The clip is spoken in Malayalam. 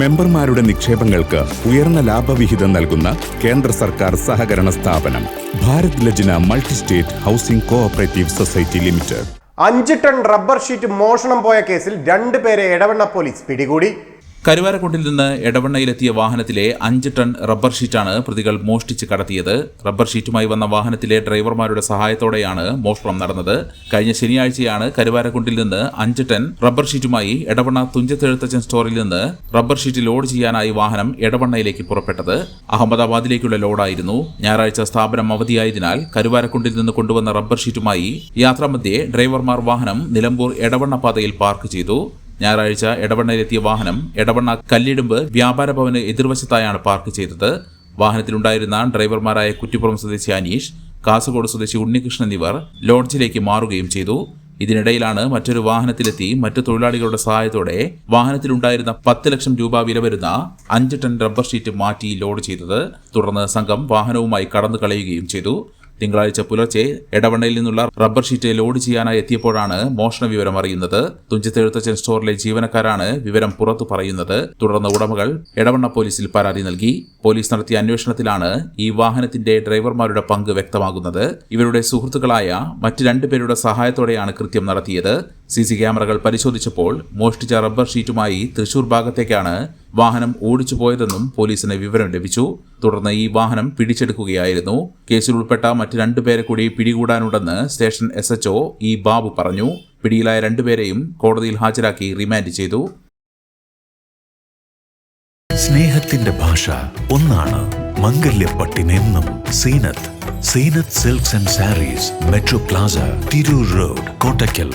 മെമ്പർമാരുടെ നിക്ഷേപങ്ങൾക്ക് ഉയർന്ന ലാഭവിഹിതം നൽകുന്ന കേന്ദ്ര സർക്കാർ സഹകരണ സ്ഥാപനം Bharat Lajna multi state housing cooperative society limited. അഞ്ച് ടൺ റബ്ബർ ഷീറ്റ് മോഷണം പോയ കേസിൽ രണ്ടുപേരെ എടവണ്ണ പോലീസ് പിടികൂടി. കരുവാരക്കുണ്ടിൽ നിന്ന് എടവണ്ണയിലെത്തിയ വാഹനത്തിലെ അഞ്ച് ടൺ റബ്ബർ ഷീറ്റാണ് പ്രതികൾ മോഷ്ടിച്ച് കടത്തിയത്. റബ്ബർ ഷീറ്റുമായി വന്ന വാഹനത്തിലെ ഡ്രൈവർമാരുടെ സഹായത്തോടെയാണ് മോഷണം നടന്നത്. കഴിഞ്ഞ ശനിയാഴ്ചയാണ് കരുവാരക്കുണ്ടിൽ നിന്ന് അഞ്ച് ടൺ റബ്ബർ ഷീറ്റുമായി എടവണ്ണ തുഞ്ചത്തെഴുത്തച്ഛൻ സ്റ്റോറിൽ നിന്ന് റബ്ബർ ഷീറ്റ് ലോഡ് ചെയ്യാനായി വാഹനം എടവണ്ണയിലേക്ക് പുറപ്പെട്ടത്. അഹമ്മദാബാദിലേക്കുള്ള ലോഡായിരുന്നു. ഞായറാഴ്ച സ്ഥാപനം അവധിയായതിനാൽ കരുവാരക്കുണ്ടിൽ നിന്ന് കൊണ്ടുവന്ന റബ്ബർ ഷീറ്റുമായി യാത്രാമധ്യേ ഡ്രൈവർമാർ വാഹനം നിലമ്പൂർ എടവണ്ണ പാതയിൽ പാർക്ക് ചെയ്തു. ഞായറാഴ്ച എടവണ്ണയിലെത്തിയ വാഹനം എടവണ്ണ കല്ലിടുമ്പ് വ്യാപാര ഭവന് എതിർവശത്തായാണ് പാർക്ക് ചെയ്തത്. വാഹനത്തിലുണ്ടായിരുന്ന ഡ്രൈവർമാരായ കുറ്റിപ്പുറം സ്വദേശി അനീഷ് കാസർഗോഡ് സ്വദേശി ഉണ്ണികൃഷ്ണൻ എന്നിവർ ലോഡ്ജിലേക്ക് മാറുകയും ചെയ്തു. ഇതിനിടയിലാണ് മറ്റൊരു വാഹനത്തിലെത്തി മറ്റു തൊഴിലാളികളുടെ സഹായത്തോടെ വാഹനത്തിലുണ്ടായിരുന്ന പത്ത് ലക്ഷം രൂപ വില വരുന്ന അഞ്ച് ടൺ റബ്ബർ ഷീറ്റ് മാറ്റി ലോഡ് ചെയ്തത്. തുടർന്ന് സംഘം വാഹനവുമായി കടന്നു കളയുകയും ചെയ്തു. തിങ്കളാഴ്ച പുലർച്ചെ എടവണ്ണയിൽ നിന്നുള്ള റബ്ബർ ഷീറ്റ് ലോഡ് ചെയ്യാനായി എത്തിയപ്പോഴാണ് മോഷണ വിവരം അറിയുന്നത്. തുഞ്ചത്തെഴുത്തച്ഛൻ സ്റ്റോറിലെ ജീവനക്കാരാണ് വിവരം പുറത്തു പറയുന്നത്. തുടർന്ന് ഉടമകൾ എടവണ്ണ പോലീസിൽ പരാതി നൽകി. പോലീസ് നടത്തിയ അന്വേഷണത്തിലാണ് ഈ വാഹനത്തിന്റെ ഡ്രൈവർമാരുടെ പങ്ക് വ്യക്തമാകുന്നത്. ഇവരുടെ സുഹൃത്തുക്കളായ മറ്റ് രണ്ടുപേരുടെ സഹായത്തോടെയാണ് കൃത്യം നടത്തിയത്. സി സി ക്യാമറകൾ പരിശോധിച്ചപ്പോൾ മോഷ്ടിച്ച റബ്ബർ ഷീറ്റുമായി തൃശൂർ ഭാഗത്തേക്കാണ് വാഹനം ഓടിച്ചു പോയതെന്നും പോലീസിന് വിവരം ലഭിച്ചു. തുടർന്ന് ഈ വാഹനം പിടിച്ചെടുക്കുകയായിരുന്നു. കേസിൽ ഉൾപ്പെട്ട മറ്റ് രണ്ടുപേരെ കൂടി പിടികൂടാനുണ്ടെന്ന് station S HO E Babu പറഞ്ഞു. പിടിയിലായ രണ്ടുപേരെയും കോടതിയിൽ ഹാജരാക്കി റിമാൻഡ് ചെയ്തു. സ്നേഹത്തിന്റെ ഭാഷ ഒന്നാണ് മംഗല്യപ്പട്ടിനെന്നും Zeenath. Zeenath silks and sarees metro plaza Tirur road Kottakkal.